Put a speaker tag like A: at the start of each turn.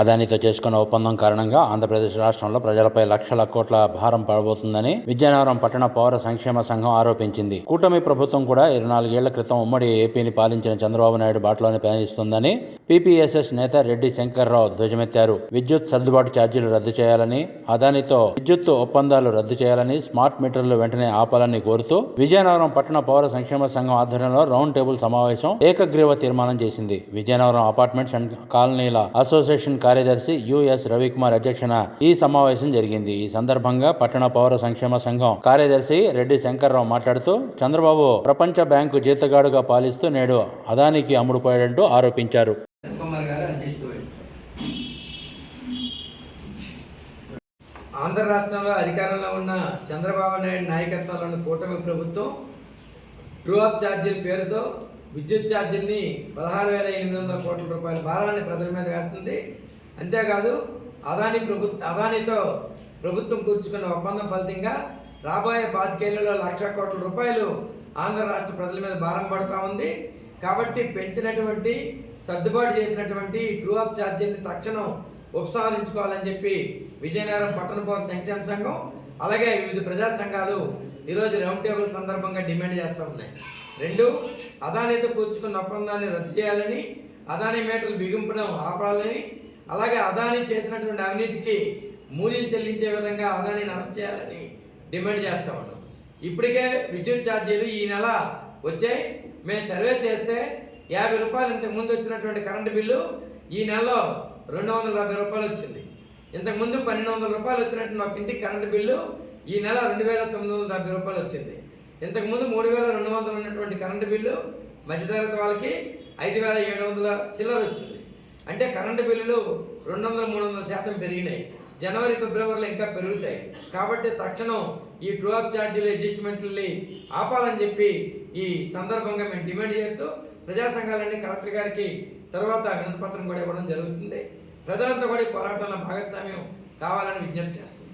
A: అదానితో చేసుకున్న ఒప్పందం కారణంగా ఆంధ్రప్రదేశ్ రాష్ట్రంలో ప్రజలపై లక్షల కోట్ల భారం పడబోతుందని విజయనగరం పట్టణ పౌర సంక్షేమ సంఘం ఆరోపించింది. కూటమి ప్రభుత్వం కూడా ఇరవై నాలుగేళ్ళ క్రితం ఉమ్మడి ఏపీని పాలించిన చంద్రబాబు నాయుడు బాటలోనే పయనిస్తుందని పీపీఎస్ఎస్ నేత రెడ్డి శంకర్రావు ధ్వజమెత్తారు. విద్యుత్ సర్దుబాటు ఛార్జీలు రద్దు చేయాలని అదానితో విద్యుత్ ఒప్పందాలు రద్దు చేయాలని స్మార్ట్ మీటర్లు వెంటనే ఆపాలని కోరుతూ విజయనగరం పట్టణ పౌర సంక్షేమ సంఘం ఆధ్వర్యంలో రౌండ్ టేబుల్ సమావేశం ఏకగ్రీవ తీర్మానం చేసింది. విజయనగరం అపార్ట్మెంట్స్ అండ్ కాలనీల అసోసియేషన్ కార్యదర్శి యుఎస్ రవికుమార్ అధ్యక్షన ఈ సమావేశం జరిగింది. ఈ సందర్భంగా పట్టణ పౌర సంక్షేమ సంఘం కార్యదర్శి రెడ్డి శంకర్రావు మాట్లాడుతూ చంద్రబాబు ప్రపంచ బ్యాంకు జీతగాడుగా పాలిస్తూ నేడు అదానికి అమ్ముడుపోయాడంటూ ఆరోపించారు.
B: ఆంధ్ర రాష్ట్రంలో అధికారంలో ఉన్న చంద్రబాబు నాయుడు నాయకత్వంలోని కూటమి ప్రభుత్వం ట్రూ అప్ ఛార్జీల పేరుతో విద్యుత్ ఛార్జీని పదహారు వేల ఎనిమిది వందల కోట్ల రూపాయల భారాన్ని ప్రజల మీద వేస్తుంది. అంతేకాదు అదాని ప్రభు అదానితో ప్రభుత్వం కూర్చుకున్న ఒప్పందం ఫలితంగా రాబోయే పాతికేళ్ళలో లక్ష కోట్ల రూపాయలు ఆంధ్ర రాష్ట్ర ప్రజల మీద భారం పడుతూ ఉంది. కాబట్టి పెంచినటువంటి సర్దుబాటు చేసినటువంటి ట్రూ అప్ ఛార్జీని తక్షణం ఉపసంహరించుకోవాలని చెప్పి విజయనగరం పట్టణ పౌర సంక్షేమ సంఘం అలాగే వివిధ ప్రజా సంఘాలు ఈరోజు రౌండ్ టేబుల్ సందర్భంగా డిమాండ్ చేస్తూ ఉన్నాయి. రెండు అదానితో కూర్చుకున్న ఒప్పందాన్ని రద్దు చేయాలని అదాని మేటలు బిగింపడం ఆపాలని అలాగే అదాని చేసినటువంటి అవినీతికి మూల్యం చెల్లించే విధంగా అదానిని అరెస్ట్ చేయాలని డిమాండ్ చేస్తా ఉన్నాం. ఇప్పటికే విద్యుత్ ఛార్జీలు ఈ నెల వచ్చాయి. మేము సర్వే చేస్తే యాభై రూపాయలు ఇంతకుముందు వచ్చినటువంటి కరెంటు బిల్లు ఈ నెలలో రెండు వందల యాభై రూపాయలు వచ్చింది. ఇంతకుముందు పన్నెండు వందల రూపాయలు వచ్చినట్టు ఒక ఇంటికి కరెంటు బిల్లు ఈ నెల రెండు వేల తొమ్మిది వందల డెబ్బై రూపాయలు వచ్చింది. ఇంతకుముందు మూడు వేల రెండు వందలు ఉన్నటువంటి కరెంటు బిల్లు మధ్యతరగతి వాళ్ళకి ఐదు వేల ఏడు వందల చిల్లర వచ్చింది. అంటే కరెంటు బిల్లులు రెండు వందల మూడు వందల శాతం పెరిగినాయి. జనవరి ఫిబ్రవరిలో ఇంకా పెరుగుతాయి. కాబట్టి తక్షణం ఈ ట్రూ అప్ ఛార్జీలు అడ్జస్ట్మెంట్లని ఆపాలని చెప్పి ఈ సందర్భంగా మేము డిమాండ్ చేస్తూ ప్రజా సంఘాలన్నీ కలెక్టర్ గారికి తర్వాత వినతిపత్రం కూడా ఇవ్వడం జరుగుతుంది. ప్రజలంతా కూడా ఈ పోరాటంలో భాగస్వామ్యం కావాలని విజ్ఞప్తి చేస్తుంది